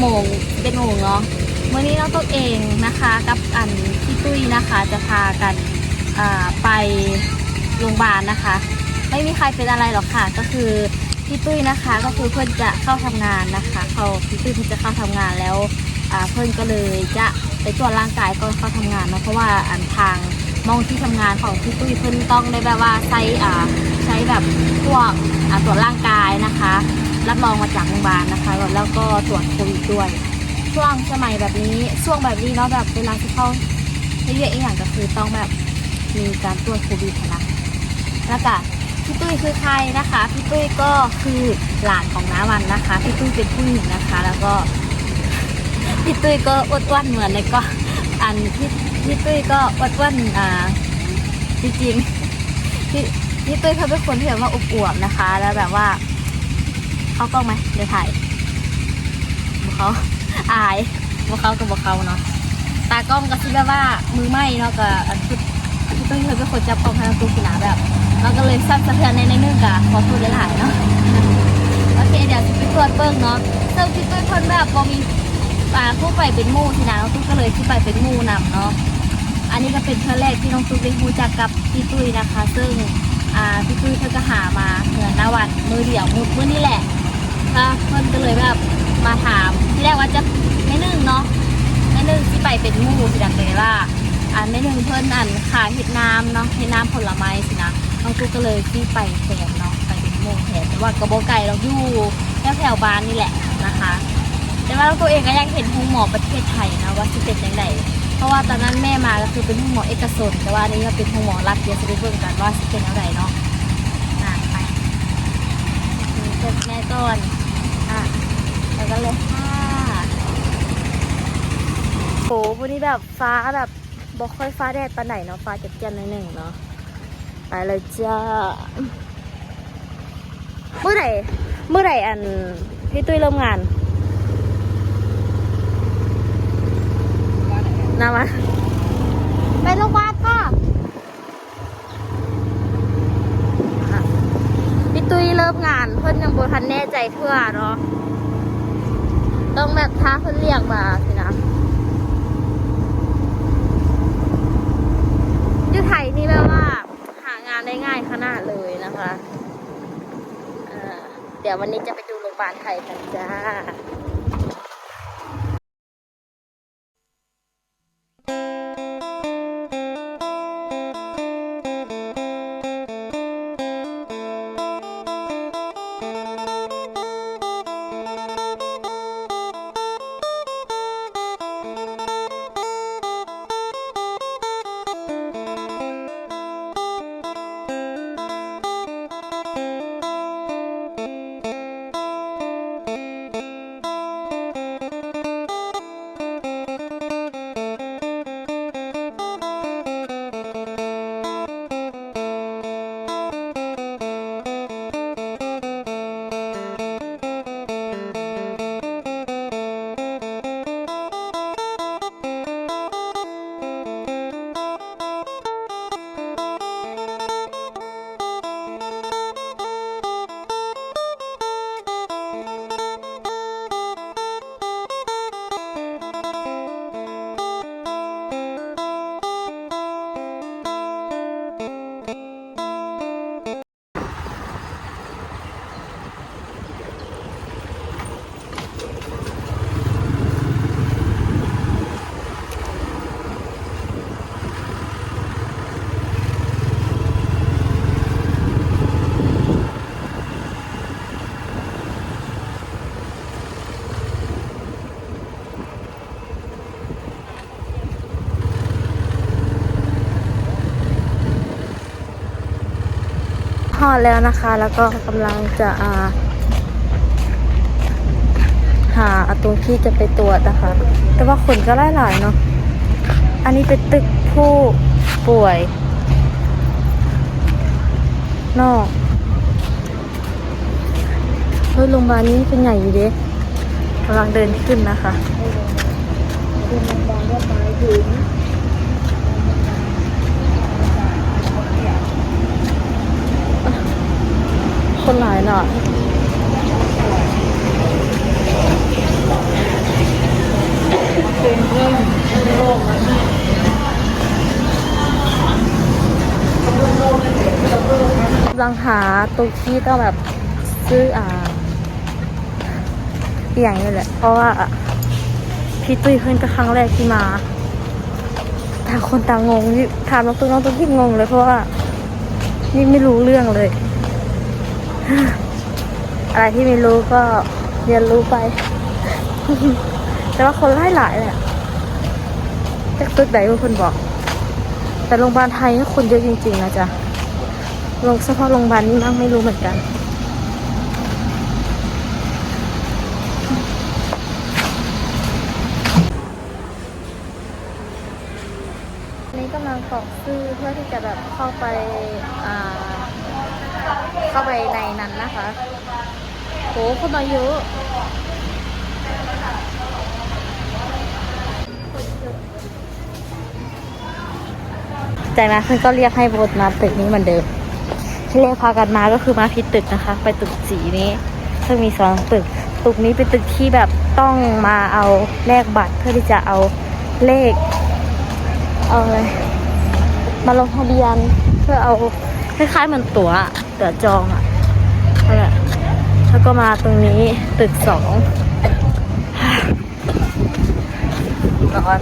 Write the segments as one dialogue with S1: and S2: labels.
S1: โมงเป็นโมงเนาะเมื่อนี้น้องตุ๊กเองนะคะกับอันพี่ตุ้ยนะคะ จะพากันไปโรงพยาบาลนะคะ ไม่มีใครเป็นอะไรหรอกค่ะ ก็คือพี่ตุ้ยนะคะก็คือเพื่อนจะเข้าทำงานนะคะเขาพี่ตุ้ยเพิ่งจะเข้าทำงานแล้วเพื่อนก็เลยจะไปตรวจร่างกายก่อนเข้าทำงานเนาะเพราะว่าอันทางมองที่ทำงานของพี่ตุ้ยเพื่อนต้องได้แบบว่าใช้ใช้แบบพวกตรวจร่างกายนะคะ รับรองมาจากโรงพยาบาลนะคะ แล้วก็ตรวจโควิดด้วย ช่วงสมัยแบบนี้ช่วงแบบนี้เนาะแบบเวลาที่เข้าเรียกอีกอย่างก็คือต้องแบบมีการตรวจโควิดนะแล้วก็พี่ตุ้ยคือใครนะคะพี่ตุ้ยก็คือหลานของน้าวันนะคะพี่ตุ้ยเป็นผู้หญิงนะคะ แล้วก็พี่ตุ้ยก็อ้วนๆเหมือนในก็อันพี่พี่ตุ้ยก็อ้วนๆอ่าจริงๆพี่พี่ตุ้ยเขาเป็นคนที่แบบว่าอวบๆนะคะ แล้วแบบว่า เขากล้องไหมเดี๋ยวถ่ายบอกเขาอายบอกเขากับบอกเขาเนาะตากล้องก็คือแบบว่ามือไหมเนาะกับอันที่พี่ตุ้ยเขาเป็นคนจับกล้องให้เราตัวขนาแบบเราก็เลยสั้นสะเทือนในในนึงกะขอโทษหลายๆเนาะโอเคเดี๋ยวจะไปตรวจเบิ้งเนาะซึ่งพี่ตุ้ยเพิ่นแบบพอมีอ่าผู้ไปเป็นมูทีนะน้องตุ้ก็เลยที่ไปเป็นมู่นำเนาะอันนี้ก็เป็นครั้งแรกที่น้องตุ้ยได้รู้จักกับพี่ตุ้ยนะคะ ซึ่งพี่ตุ้ยเพิ่นก็หามาเหมือนนาวันมือเดียวมือมือนี่แหละ ค่ะเพิ่นก็เลยแบบมาถามที่แรกว่าจะไม่นึ่งเนาะไม่นึ่งที่ไปเป็นหมู่สิดังเลยว่าอ่าไม่นึ่งเพิ่อนอันขายเห็ดน้ำเนาะเห็ดน้ำผลไม้สินะน้องตุ้ยก็เลยที่ไปแทนเนาะไปเป็นหมู่แทนแต่ว่ากระโบไก่เราอยู่แถวแถวๆบ้านนี่แหละนะคะ แต่ว่าตัวเองก็ยังเห็นห้องหมอประเทศไทยนะว่าสิเป็นยังไงเพราะว่าตอนนั้นแม่มาก็คือเป็นห้องหมอเอกชนแต่ว่านี้ก็เป็นห้องหมอรัฐเดี๋ยวจะไปเบิ่งกันว่าสิเป็นยังไงเนาะไปนี่เจอแม่ก่อน อะแล้วก็เลยค่ะโหวันนี้แบบฟ้าแบบบอกค่อยฟ้าแดดปานไหนเนาะฟ้าจะเจียนหน่อยหนึ่งเนาะไปเลยจ้าเมื่อไหร่เมื่อไหร่อันพี่ตุ้ยเริ่มงานนามาไปโรงพยาบาลค่ะ ตุ้ยเริ่มงาน เพิ่นยังบ่ทันแน่ใจเพื่อเนาะต้องแบบท้าเพิ่นเรียกมาสินะยูไทยนี่แบบว่า หางานได้ง่ายขนาดเลยนะคะเเดี๋ยววันนี้จะไปดูโรงพยาบาลไทยกันจ้า พอดแล้วนะคะ แล้วก็กำลังจะอ่าหาตรงที่จะไปตรวจนะคะ แต่ว่าคนก็หลายๆเนาะอันนี้เป็นตึกผู้ป่วย นอกเฮ้ยโรงพยาบาลนี้เป็นใหญ่อยู่เด้กำลังเดินขึ้นนะคะคนหลายเนาะเป็นเรื่องโลกกำลังหาตุกที่ต้องแบบซื้ออ่าอหย่างนี้แหละ เพราะว่าพี่ตุ้ยเพิ่นก็ครั้งแรกที่มาต่างคนต่างงงนี่ถามน้องตุ้ยน้องตุ้ยที่งงเลยเพราะว่านี่ไม่รู้เรื่องเลย อะไรที่ไม่รู้ก็เรียนรู้ไป แต่ว่าคนไล่หลายแหละจากตึกไหนบางคนบอก แต่โรงพยาบาลไทยนี่คนเยอะจริงๆนะจ๊ะโรงเฉพาะโรงพยาบาลนี่มั่งไม่รู้เหมือนกันนี่กำลังกรอกซื้อเพื่อที่จะแบบเข้าไปเข้าไปในนั้นนะคะ โหคนมาเยอะจากนั้นเพื่อนก็เรียกให้โบทมาตึกนี้เหมือนเดิมที่เรียกพากันมาก็คือมาพิดตึกนะคะ ไปตึกสีนี้ซึ่งมีสองตึก ตึกนี้เป็นตึกที่แบบต้องมาเอาแลกบัตรเพื่อที่จะเอาเลข เอาอะไรมาลงทะเบียนเพื่อเอาคล้ายๆเหมือนตั๋วอะตั๋วจองอะนั่นแหละ แล้วก็มาตรงนี้ตึกสองร้อน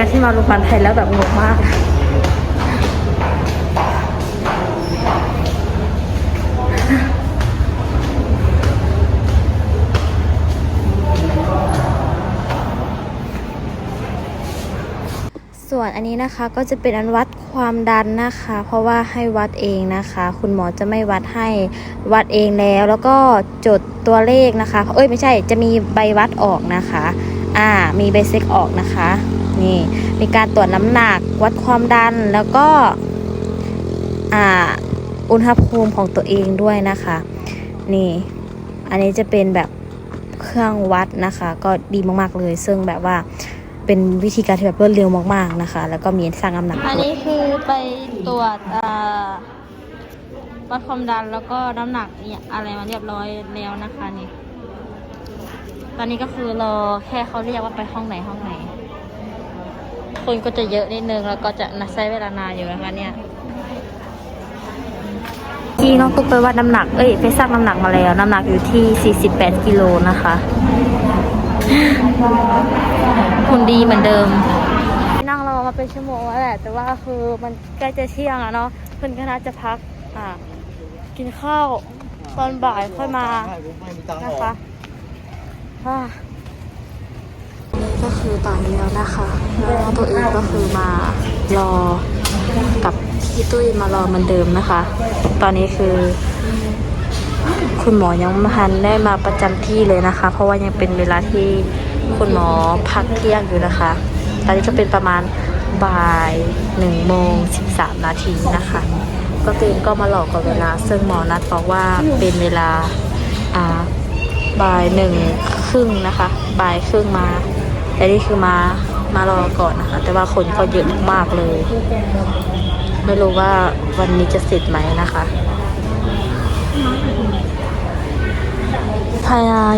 S1: การที่มาโรงพยาบาลไทยแล้วแบบงงมากส่วนอันนี้นะคะก็จะเป็นอันวัดความดันนะคะ เพราะว่าให้วัดเองนะคะ คุณหมอจะไม่วัดให้วัดเองแล้ว แล้วก็จดตัวเลขนะคะ เอ้ยไม่ใช่จะมีใบวัดออกนะคะ อ่ามีใบเซ็กออกนะคะ นี่ มีการตรวจน้ำหนักวัดความดันแล้วก็อ,อุณหภูมิของตัวเองด้วยนะคะ นี่ อันนี้จะเป็นแบบเครื่องวัดนะคะ ก็ดีมากๆเลย ซึ่งแบบว่าเป็นวิธีการที่แบบรวดเร็วมากๆนะคะ แล้วก็มีสร้างน้ำหนักอันนี้คือไปตรวจวัดความดันแล้วก็น้ำหนักเนี่ยอะไรมาเรียบร้อยแล้วนะคะนี่ ตอนนี้ก็คือรอแค่เขาเรียกว่าไปห้องไหนห้องไหน คนก็จะเยอะนิดนึง แล้วก็จะใช้เวลานานอยู่นะคะเนี่ยที่น้องตุ๊กไปวัดน้ำหนัก เอ้ยไปสร้างน้ำหนักมาแล้ว น้ำหนักอยู่ที่ 48 กิโลนะคะหุ่นดีเหมือนเดิม นั่งรอมาเป็นชั่วโมงแล้วแหละ แต่ว่าคือมันใกล้จะเที่ยงอะเนาะเพื่อนก็น่าจะพัก อ่า กินข้าวตอนบ่ายค่อยมา นะคะอ่าก็ คือตอนนี้แล้วนะคะน้องตัวเองก็คือมารอกับพี่ตุ้ยมารอเหมือนเดิมนะคะ ตอนนี้คือ คุณหมอยังไม่ทันได้มาประจำที่เลยนะคะ เพราะว่ายังเป็นเวลาที่คุณหมอพักเที่ยงอยู่นะคะ ตอนนี้ก็เป็นประมาณบ่ายหนึ่งโมงสิบสามนาทีนะคะ ก็ตัวเองก็มาหลอกกับเวลา ซึ่งหมอนัดบอกว่าเป็นเวลาบ่ายหนึ่งครึ่งนะคะบ่ายครึ่งมา แต่นี่คือมามารอก่อนนะคะ แต่ว่าคนก็เยอะมากเลย ไม่รู้ว่าวันนี้จะเสร็จไหมนะคะพ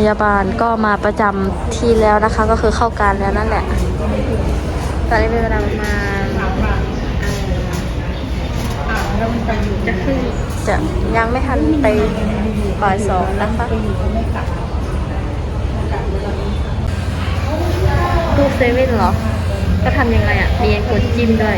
S1: ยาบาลก็มาประจำที่แล้วนะคะ ก็คือเข้าการแล้วนั่นแหละ ตอนนี้เป็นเวลาประมาณจะขึ้นจะยังไม่ทันไปบ่ายสองนะคะ รูปเซเว่นเหรอ ก็ทำยังไงอะ มีกดจิ้มด้วย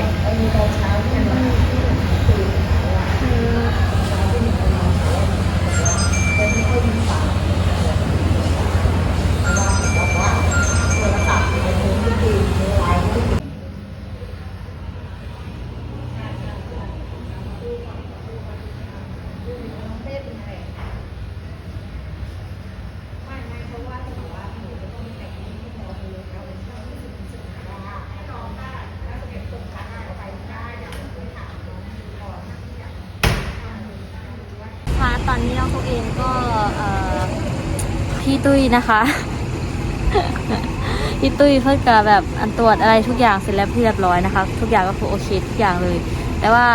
S1: พี่ตุ้ยนะคะพี่ตุ้ยเพิ่งกะแบบอันตรวจอะไรทุกอย่างเสร็จแล้วพี่เรียบร้อยนะคะ ทุกอย่างก็คือโอเคทุกอย่างเลย แต่ว่า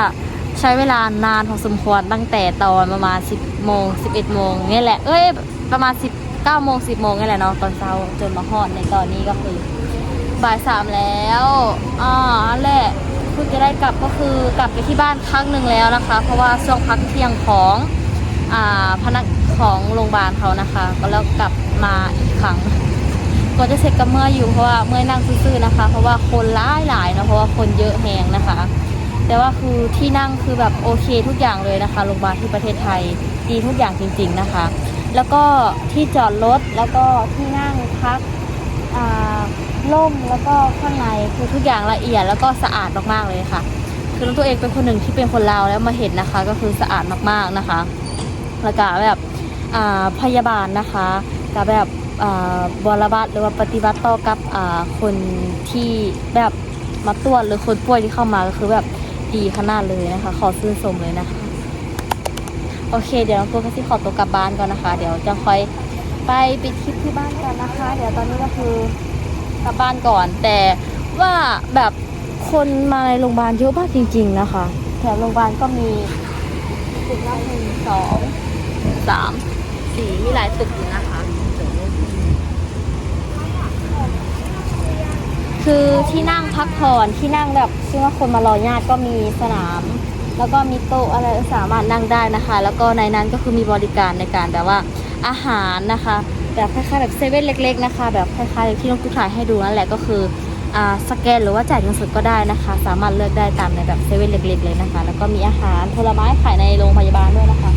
S1: ใช้เวลานานพอสมควรตั้งแต่ตอนประมาณ 10โมง11โมงนี่แหละเอ้ยประมาณ 19โมง10โมงนี่แหละเนาะตอนเช้าจนมาฮอดในตอนนี้ก็คือบ่ายสามแล้วอ่าแหละเพิ่งจะได้กลับก็คือกลับไปที่บ้านครั้งหนึ่งแล้วนะคะ เพราะว่าช่วงพักเที่ยงของอ่าพนัก ของโรงพยาบาลเขานะคะ ก็แล้วกลับมาอีกครั้ง ก็จะเสร็จกับเมื่อยอยู่เพราะว่าเมื่อนั่งซื่อๆนะคะ เพราะว่าคนร้ายหลายนะเพราะว่าคนเยอะแหงนะคะ แต่ว่าคือที่นั่งคือแบบโอเคทุกอย่างเลยนะคะโรงพยาบาลที่ประเทศไทยดีทุกอย่างจริง ๆนะคะ แล้วก็ที่จอดรถแล้วก็ที่นั่งพักอ่าล่มแล้วก็ข้างในคือทุกอย่างละเอียดแล้วก็สะอาดมากๆเลยค่ะ คือตัวเองเป็นคนหนึ่งที่เป็นคนลาวแล้วมาเห็นนะคะ ก็คือสะอาดมากๆนะคะแล้วก็แบบ พยาบาลนะคะกับแบบบรบัตหรือว่าปฏิบัติต่อกับคนที่แบบมาตรวจหรือคนป่วยที่เข้ามาก็คือแบบดีขนาดเลยนะคะ ขอชื่นชมเลยนะคะ โอเค เดี๋ยวน้องตัวก็สิขอตัวกลับบ้านก่อนนะคะ เดี๋ยวจะค่อยไปปิดคลิปที่บ้านกันนะคะ เดี๋ยวตอนนี้ก็คือกลับบ้านก่อน แต่ว่าแบบคนมาในโรงพยาบาลเยอะมากจริง ๆ นะคะ แถมโรงพยาบาลก็มีหนึ่งสองสาม สีมีหลายตึกอยู่นะคะ คือที่นั่งพักผ่อนที่นั่งแบบซึ่งว่าคนมารอญาติก็มีสนาม แล้วก็มีโต๊ะอะไรสามารถนั่งได้นะคะ แล้วก็ในนั้นก็คือมีบริการในการแบบว่าอาหารนะคะ แบบคล้ายๆแบบเซเว่นเล็ก ๆ นะคะ แบบคล้ายๆที่น้องตุ๊กถ่ายให้ดูนั่นแหละก็คืออ่าสแกนหรือว่าจ่ายเงินสดก็ได้นะคะ สามารถเลือกได้ตามในแบบเซเว่นเล็กๆเลยนะคะ แล้วก็มีอาหารผลไม้ขายในโรงพยาบาลด้วยนะคะ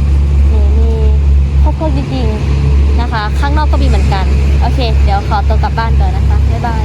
S1: ครบถ้วจริงๆนะคะ ข้างนอกก็มีเหมือนกัน โอเค เดี๋ยวขอตัวกลับบ้านก่อนนะคะ บ๊ายบาย